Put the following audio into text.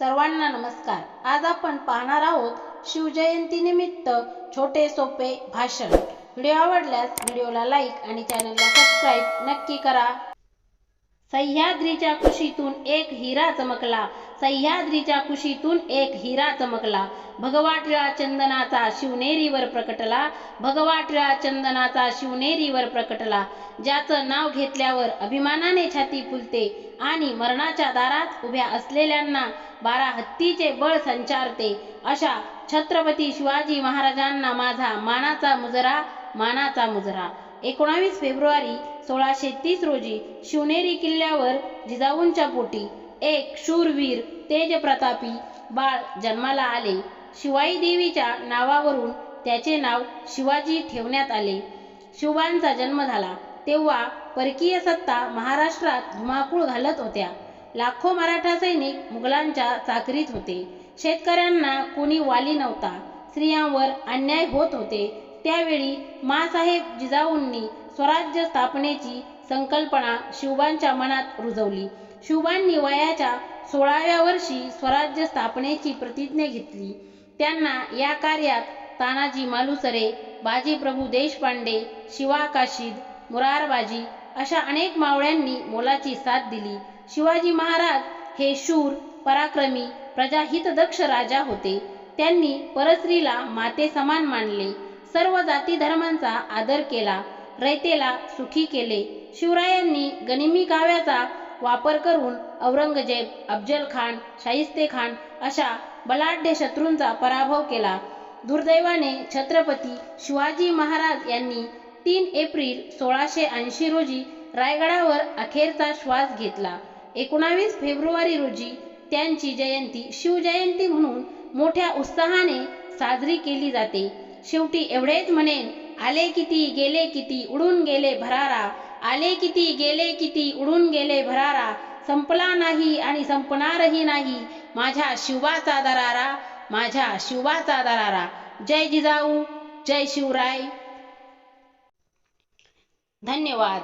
सर्वांना नमस्कार. आज आपण पाहणार आहोत शिवजयंतीनिमित्त छोटे सोपे भाषण. व्हिडिओ आवडल्यास व्हिडिओला लाईक आणि चॅनलला सबस्क्राईब नक्की करा. सह्याद्रीच्या कुशीतून एक हिरा चमकला. सह्याद्रीच्या कुशीतून एक हिरा चमकला. भगवाटिळा चंदनाचा शिवनेरीवर प्रकटला. भगवाटिळा चंदनाचा शिवनेरीवर प्रकटला. ज्याचं नाव घेतल्यावर अभिमानाने छाती फुलते आणि मरणाच्या दारात उभ्या असलेल्यांना बारा हत्तीचे बळ संचारते. अशा छत्रपती शिवाजी महाराजांना माझा मानाचा मुजरा मानाचा मुजरा. एकोणावीस फेब्रुवारी सोळाशे तीस रोजी शिवनेरी किल्ल्यावर जिजाऊंच्या पोटी एक शूरवीर तेजप्रतापी बाळ जन्माला आले. शिवाई देवीच्या नावावरून त्याचे नाव शिवाजी ठेवण्यात आले. शिवबांचा जन्म झाला. तेव्हा परकीय सत्ता महाराष्ट्रात धुमाकूळ घालत होत्या. लाखो मराठा सैनिक मुघलांच्या चाकरीत होते. शेतकऱ्यांना कोणी वाली नव्हता. स्त्रियांवर अन्याय होत होते. त्यावेळी माँसाहेब जिजाऊंनी स्वराज्य स्थापनेची संकल्पना शिवबांच्या मनात रुजवली. शिवबांनी वयाच्या सोळाव्या वर्षी स्वराज्य स्थापनेची प्रतिज्ञा घेतली. त्यांना या कार्यात तानाजी मालुसरे बाजीप्रभू देशपांडे शिवा काशीद मुरारबाजी अशा अनेक मावळ्यांनी मोलाची साथ दिली. शिवाजी महाराज हे शूर पराक्रमी प्रजाहितदक्ष राजा होते. त्यांनी परस्त्रीला माते समान मानले. सर्व जाती धर्मांचा आदर केला रयतेला सुखी केले. शिवरायांनी गनिमी काव्याचा वापर करून औरंगजेब अफजल खान शाहिस्ते खान अशा बलाढ्य शत्रूंचा पराभव केला. दुर्दैवाने छत्रपती शिवाजी महाराज यांनी तीन एप्रिल सोळाशे ऐंशी रोजी रायगडावर अखेरचा श्वास घेतला. एकोणावीस फेब्रुवारी रोजी त्यांची जयंती शिवजयंती म्हणून मोठ्या उत्साहाने साजरी केली जाते. शेवटी एवढेच म्हणेन आले किती गेले किती उडून गेले भरारा. आले किती गेले किती उडून गेले भरारा. संपला नाही आणि संपणारही नाही माझ्या शिवाचा दरारा माझ्या शिवाचा दरारा. जय जिजाऊ जय शिवराय. धन्यवाद.